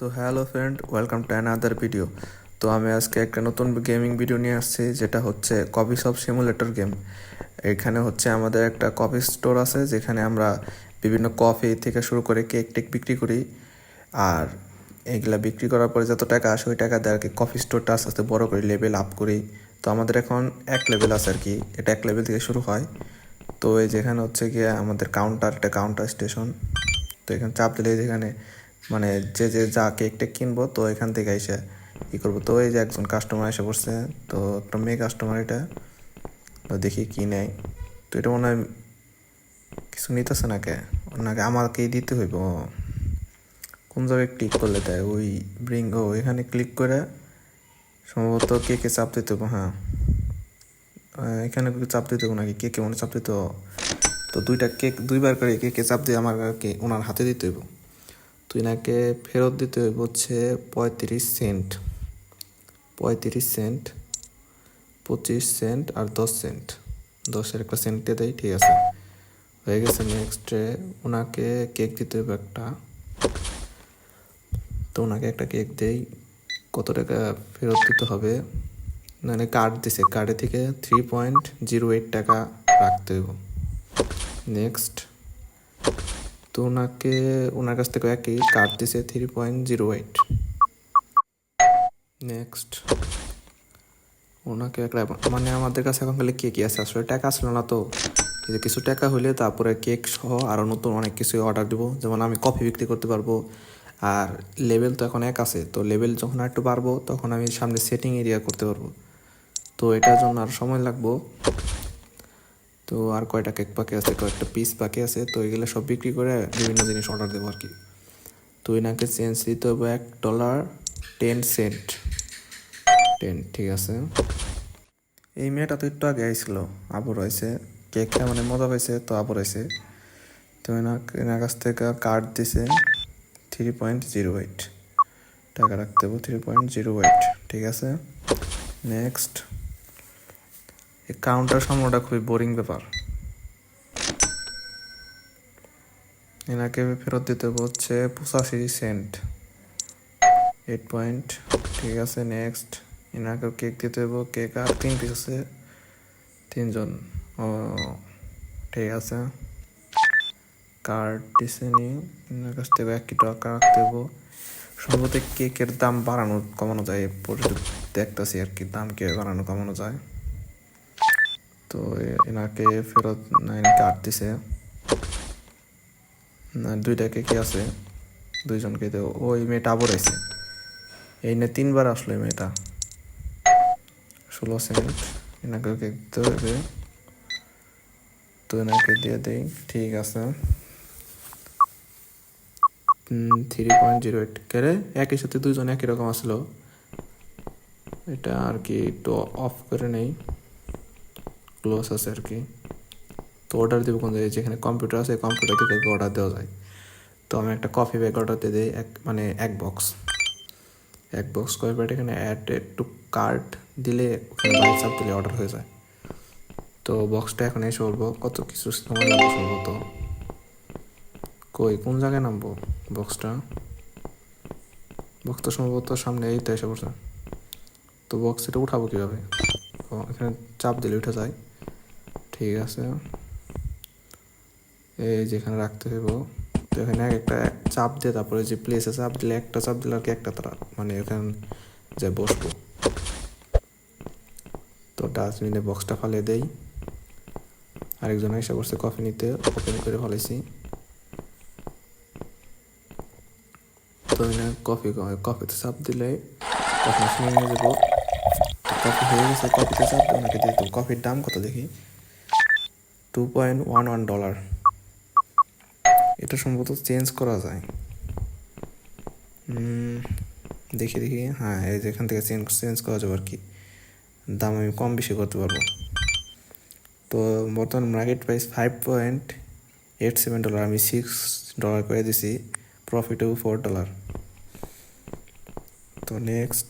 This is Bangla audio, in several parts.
তো hello friend, welcome to another video. তো আমি আজকে একটা নতুন গেমিং ভিডিও নিয়ে আসছি, যেটা হচ্ছে কফি শপ সিমুলেটর গেম। এখানে হচ্ছে আমাদের একটা কফি স্টোর আছে, যেখানে আমরা বিভিন্ন কফি থেকে শুরু করে কেক টেক বিক্রি করি। আর এইগুলা বিক্রি করার পরে যত টাকা আসে, ওই টাকা দিয়ে আর কি কফি স্টোরটা আস্তে আস্তে বড় করি লেভেল আপ করি। তো আমাদের এখন এক লেভেল আছে আর কি, এটা এক লেভেল থেকে শুরু হয়। তো এই যেখানে হচ্ছে গিয়ে আমাদের কাউন্টার একটা কাউন্টার স্টেশন তো এখানে চাপ দিলে যেখানে মানে যে যে যা কেক টেক কিনবো, তো এখান থেকে এসে ই করব। তো এই যে একজন কাস্টমার এসে পড়ছে তো একটা মেয়ে কাস্টমার এটা, তো দেখি কি নেয়। তো এটা মনে হয় কিছু নিতেছে না কে ওনাকে আমাকেই দিতে হইব। কোন জায়গায় ক্লিক করলে দেয়? ওই ব্রিং ও এখানে ক্লিক করে সম্ভবত কে কে চাপ দিতে হবে হ্যাঁ। এখানে চাপ দিতে হবে নাকি? কে কে মনে চাপ দিতে তো দুইটা কেক, দুইবার করে কে কে চাপ দিয়ে আমার ওনার হাতে দিতে হইব। তো এনাকে ফেরত দিতে হইব হচ্ছে পঁয়ত্রিশ সেন্ট। পঁয়ত্রিশ সেন্ট, পঁচিশ সেন্ট আর দশ সেন্ট। দশের একটা সেন্টে দেয় ঠিক আছে? হয়ে গেছে নেক্সটে ওনাকে কেক দিতে হবে একটা। তো ওনাকে একটা কেক দেই, কত টাকা ফেরত দিতে হবে? মানে কার্ড দিছে কার্ডে থেকে থ্রি পয়েন্ট জিরো এইট টাকা রাখতে হবে নেক্সট তো ওনাকে, ওনার কাছ থেকে একই কার্ড দিছে three point zero eight next ওনাকে একটা মানে আমাদের কাছে এখন খালি কেকই আছে, আসলে টাকা আসলো না তো। কিছু টাকা হলে তারপরে কেক সহ আরও নতুন অনেক কিছু অর্ডার দিব, যেমন আমি কফি বিক্রি করতে পারব। আর লেভেল তো এখন এক আছে, তো লেভেল যখন একটু বাড়বো, তখন আমি সামনে সেটিং এরিয়া করতে পারব। তো এটার জন্য আর সময় লাগবো। তো আর কয়টা কেক বাকি আছে, কয়েকটা পিস বাকি আছে, তো এগুলো সব বিক্রি করে বিভিন্ন জিনিস অর্ডার দেবো আর কি। তো এনাকে চেঞ্জ দিতে হবে এক ডলার টেন সেন্ট টেন ঠিক আছে। এই মেয়েটা তো একটু আগে আইছিল, আবর হয়েছে। কেকটা মানে মজা পাইছে, তো আবর হয়েছে। তো এনার কাছ থেকে কার্ড দিছে থ্রি পয়েন্ট জিরো এইট টাকা রাখতে হবে থ্রি পয়েন্ট জিরো এইট ঠিক আছে। নেক্সট এই কাউন্টার সামলাটা খুবই বোরিং ব্যাপার। এনাকে ফেরত দিতে হচ্ছে পঁচাশি সেন্ট এইট পয়েন্ট ঠিক আছে নেক্সট এনাকে কেক দিতে হবে কেক আর তিন পিস আছে, তিনজন। ও, ঠিক আছে। কার্ড দিছে নি, এনার কাছ থেকে এক টাকা রাখতে হবে সম্ভবত কেকের দাম বাড়ানো কমানো যায় দেখতেছি আর কি, দাম কে বাড়ানো কমানো যায়। তো এনাকে ফেরত না, এনাকে আট দিছে। না দুইটা কেকে আছে? দুইজনকে তো ওই মেয়েটা আবার আইছে। এই নিয়ে তিনবার আসলো এই মেয়েটা। ষোলো সেন্ট এনাকে দিতে হবে। তো এনাকে দিয়ে দেই। ঠিক আছে। থ্রি পয়েন্ট জিরো এইট কেরে একই সাথে দুইজন একই রকম আসলো। এটা আর কি একটু অফ করে নেই। ক্লোজ আছে আর কি। তো অর্ডার দেবো কোন জায়গায়? যেখানে কম্পিউটার আছে কম্পিউটার থেকে অর্ডার দেওয়া যায়। তো আমি একটা কফি ব্যাগ অর্ডার দিয়ে দিই, এক মানে এক বক্স এক বক্স কফি ব্যাগ এখানে অ্যাড একটু কার্ড দিলে ওখানে চাপ দিলে অর্ডার হয়ে যায়। তো বক্সটা এখন এসে বলব, কত কিছু সময় সম্ভবত? কই, কোন জায়গায় নামবো বক্সটা বক্সটা সম্ভবত সামনে এই তো এসে পড়ছে। তো বক্স এটা উঠাবো কীভাবে? এখানে চাপ দিলে উঠে যায়। ঠিক আছে। এই যেখানে রাখতে হইব, তো এখানে এক একটা চাপ দিয়ে তারপরে যে প্লেসে চাপ দিলে একটা, চাপ দিলে আর কি একটা তারা মানে এখানে যে বসবো। তো ডাস্টবিনে বক্সটা ফালিয়ে দেই। আরেকজন এসে করছে কফি নিতে ওপেন করে ফেলেছি তো কফি কফিতে চাপ দিলে কফি নিয়ে যাব। কফি হয়ে গেছে কফিতে চাপ দিয়ে কফির দাম কত দেখি? Two point one one dollar এটা সম্ভবত চেঞ্জ করা যায়। দেখি দেখি। হ্যাঁ এই যে এখান থেকে চেঞ্জ চেঞ্জ করা যাবে আর কি। দাম আমি কম বেশি করতে পারব। তো বর্তমান market price five point eight seven dollar আমি সিক্স ডলার করে দিছি। প্রফিটেও ফোর ডলার তো নেক্সট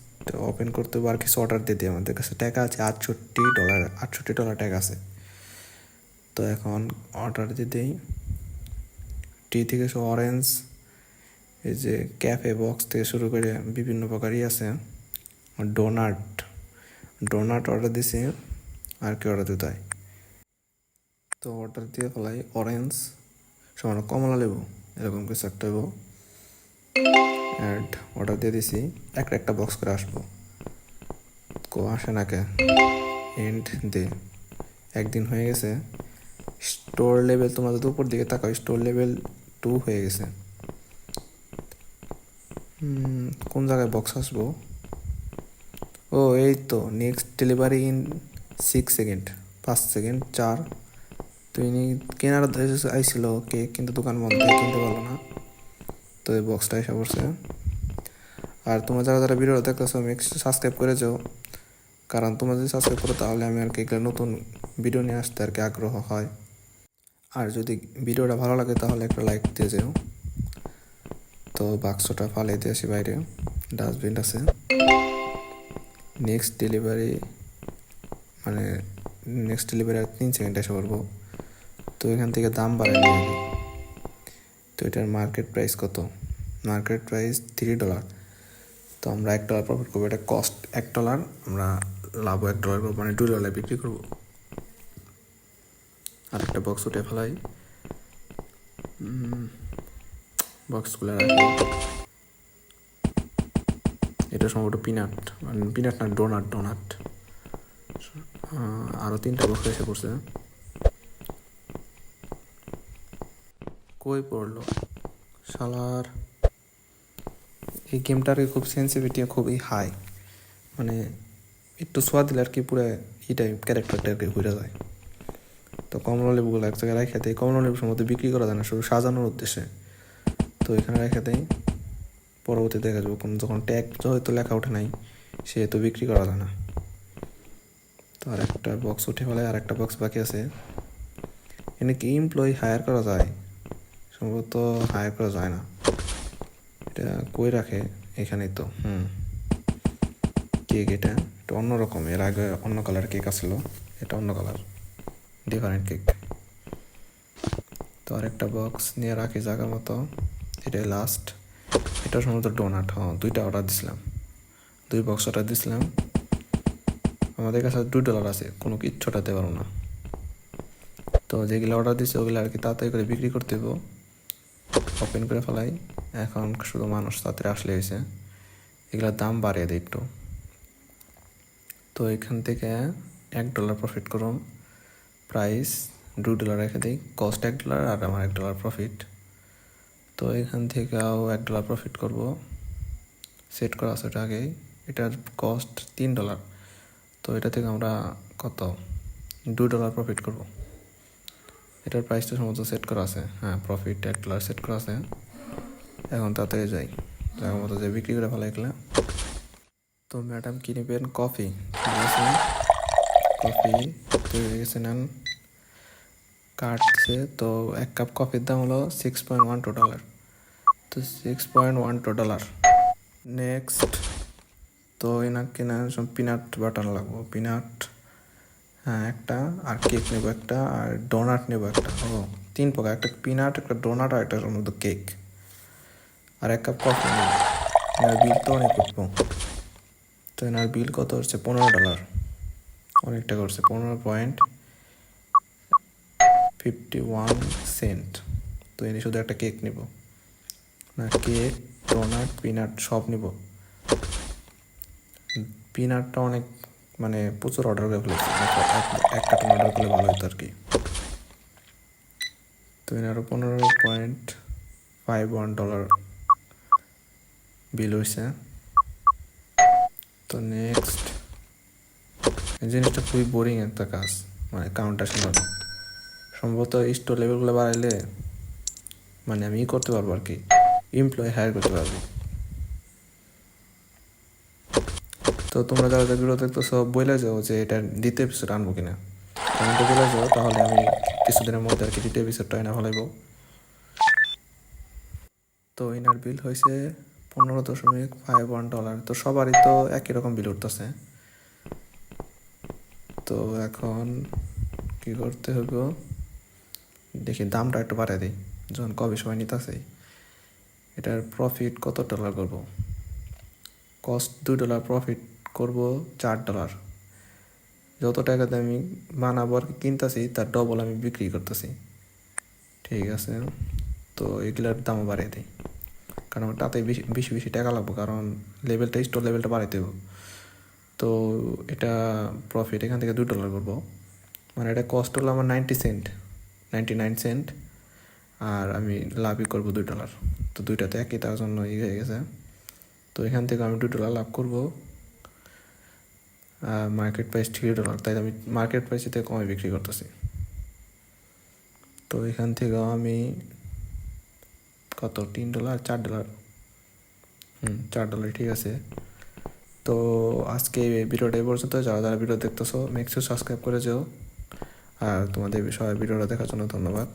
ওপেন করতে হবে আর কিছু অর্ডার দিয়ে দিই আমাদের কাছে। টাকা আছে আটষট্টি ডলার আটষট্টি ডলার টাকা আছে। তো এখন অর্ডার দিয়ে দিই। টি থেকে সব অরেঞ্জ এই যে ক্যাফে বক্স থেকে শুরু করে বিভিন্ন প্রকারই আছে। ডোনাট ডোনাট অর্ডার দিছি, আর কি অর্ডার দিতে হয় তো অর্ডার দিয়ে ফেলাই অরেঞ্জ সামান্য কমলা লেবু, এরকম কিছু একটা লেবু অ্যাড অর্ডার দিয়ে দিছি, একটা একটা বক্স করে আসব। কো আসে না কে? এন্ড দে একদিন হয়ে গেছে স্টোর লেভেল তোমরা যদি উপর দিকে তাকাও স্টোর লেভেল টু হয়ে গেছে। কোন জায়গায় বক্স আসব? ও, এই তো next delivery in six second পাঁচ সেকেন্ড চার। তো ইনি কেনার আইছিল কেক কিন্তু দোকান বন্ধ তাই কিনতে পারল না। তো এই বক্সটা এসে পড়ছে। আর তোমরা যারা যারা ভিডিওটা দেখতেছো আমি সাবস্ক্রাইব করে যাও। কারণ তোমরা যদি সাবস্ক্রাইব করো, তাহলে আমি আর কি নতুন ভিডিও নিয়ে আসতে আর কি আগ্রহ হয়। আর যদি ভিডিওটা ভালো লাগে তাহলে একটা লাইক দিয়ে যেও। তো বাক্সটা ফালাই দিয়ে আসি বাইরে। ডাস্টবিন আছে। নেক্সট ডেলিভারি মানে নেক্সট ডেলিভারি আর তিন সেকেন্ড এসে পড়ব তো এখান থেকে দাম নিয়ে তো এটার মার্কেট প্রাইস কত? মার্কেট প্রাইস থ্রি ডলার তো আমরা এক ডলার প্রফিট করব। এটা কস্ট এক ডলার আমরা লাভ এক ডলার করব মানে দুই ডলার বিক্রি করব। আর একটা বক্স উঠে ফেলাই। বক্সগুলো রাখি। এটা সম্ভবত পিনাট পিনাট না ডোনাট ডোনাট আরও তিনটা বক্স এসে পড়ছে। কই পড়ল? শালার, এই গেমটার খুব সেন্সিভিটি খুবই হাই মানে একটু সোয়া দিলে আর কি পুরো এটাই ক্যারেক্টারটা আর কি ঘুরে যায়। তো কমলা লেবুগুলো এক জায়গায় রেখে দেয় কমলা লেবু সম্ভবত বিক্রি করা যায় না, শুধু সাজানোর উদ্দেশ্যে। তো এখানে রেখে দেয় পরবর্তী দেখা যাবে কোন যখন ট্যাগ হয়তো লেখা ওঠে নাই সে তো বিক্রি করা যায় না। তো আর একটা বক্স উঠে ফেলে আর একটা বক্স বাকি আছে। এনে কি এমপ্লয়ি হায়ার করা যায়? সম্ভবত হায়ার করা যায় না। এটা কই রাখে? এখানেই তো, হুম। কেক এটা এটা অন্যরকম এর আগে অন্য কালার কেক আসলো, এটা অন্য কালার ডিফারেন্ট কেক তো আরেকটা বক্স নিয়ে রাখি জায়গা মতো। এটাই লাস্ট এটা সম্ভবত ডোনাট হ্যাঁ দুইটা অর্ডার দিছিলাম। দুই বক্স অর্ডার দিছিলাম। আমাদের কাছে দুই ডলার আছে, কোনো কিচ্ছু ওঠাতে পারব না। তো যেগুলো অর্ডার দিচ্ছে ওগুলো আর কি তাড়াতাড়ি করে বিক্রি করতে দেবো ওপেন করে ফেলাই। এখন শুধু মানুষ তাড়াতাড়ি আসলে হয়েছে। এগুলোর দাম বাড়িয়ে দেয় একটু। তো এখান থেকে এক ডলার প্রফিট করুন। প্রাইস দু ডলার রেখে দিই কস্ট এক ডলার আর আমার এক ডলার প্রফিট তো এখান থেকেও এক ডলার প্রফিট করব। সেট করা আছে ওটা আগেই। এটার কস্ট তিন ডলার তো এটা থেকে আমরা কত? দু ডলার প্রফিট করব। এটার প্রাইসটা সমস্ত সেট করা আছে। হ্যাঁ প্রফিট এক ডলার সেট করা আছে। এখন তাতে যাই। জায়গা মতো যে বিক্রি করে ভালো এগুলা তো ম্যাডাম কি নেবেন? কফি ঠিক আছে। কফি তৈরি হয়ে গেছে নেন। কাটছে, তো এক কাপ কফির দাম হলো six point one two dollar তো six point one two dollar next তো এনার কেনা সব পিনাট বাটার লাগবো। পিনাট হ্যাঁ একটা, আর কেক নেব একটা, আর ডোনাট নেব একটা। ও, তিন প্রকার, একটা পিনাট একটা ডোনাট আর একটা মধ্যে কেক আর এক কাপ কফি নেব। এনার বিল তো অনেক উঠবো তো এনার বিল কত হচ্ছে? পনেরো ডলার অনেকটা করছে, পনেরো পয়েন্ট ফিফটি ওয়ান সেন্ট তো এনে শুধু একটা কেক নিব। না কেক ডোনাট পিনাট সব নিব। পিনাটটা অনেক মানে প্রচুর অর্ডার করে ফেলেছি। এক কার্টন অর্ডার করলে ভালো হতো আর কি। তো এনারও পনেরো point five one dollar bill হয়েছে তো নেক্সট জিনিসটা খুবই বোরিং একটা কাজ মানে কাউন্টার সামলানো সম্ভবত স্টোর লেভেলগুলো বাড়াইলে মানে আমি করতে পারব আর কি এমপ্লয় হায়ার করতে পারব। তো তোমরা যারা যারা ভিডিও দেখতেছো বলে যাও যে এটা দ্বিতীয় এপিসোড আনব কিনা। কমেন্টে বলে যাও, তাহলে আমি কিছুদিনের মধ্যে আর কি দ্বিতীয় এপিসোডটা এনে ফেলাইবো। তো এনার বিল হয়েছে পনেরো দশমিক ফাইভ ওয়ান ডলার তো সবারই তো একই রকম বিল উঠতেছে। তো এখন কি করতে হবে দেখি দামটা একটু বাড়াই দিই। যখন কবে সময় নিতেছে। এটার প্রফিট কত ডলার করব? কস্ট দুই ডলার প্রফিট করব চার ডলার যত টাকাতে আমি বানাবো আর কিনতেছি, তার ডবল আমি বিক্রি করতেছি। ঠিক আছে? তো এগুলার দামও বাড়িয়ে দিই। কারণ তাতে বেশি বেশি বেশি টাকা লাগবো। কারণ লেভেলটা স্টোর লেভেলটা বাড়াইতে হবে তো এটা প্রফিট এখান থেকে দুই ডলার করব। মানে এটা কস্ট হলো আমার ninety cent ninety nine cent আর আমি লাভই করব দুই ডলার তো দুইটাতে একই তার জন্য ই হয়ে গেছে। তো এখান থেকে আমি দুই ডলার লাভ করব। মার্কেট প্রাইস থ্রি ডলার তাই আমি মার্কেট প্রাইসের থেকে কমে বিক্রি করতেছি। তো এখান থেকেও আমি কত? তিন ডলার চার ডলার হুম, চার ডলার ঠিক আছে। তো আজকে এই ভিডিওটা এই পর্যন্ত। যারা যারা ভিডিও দেখতেছো মেক্সিও সাবস্ক্রাইব করে যেও। আর তোমাদের বিষয়ে ভিডিওটা দেখার জন্য ধন্যবাদ।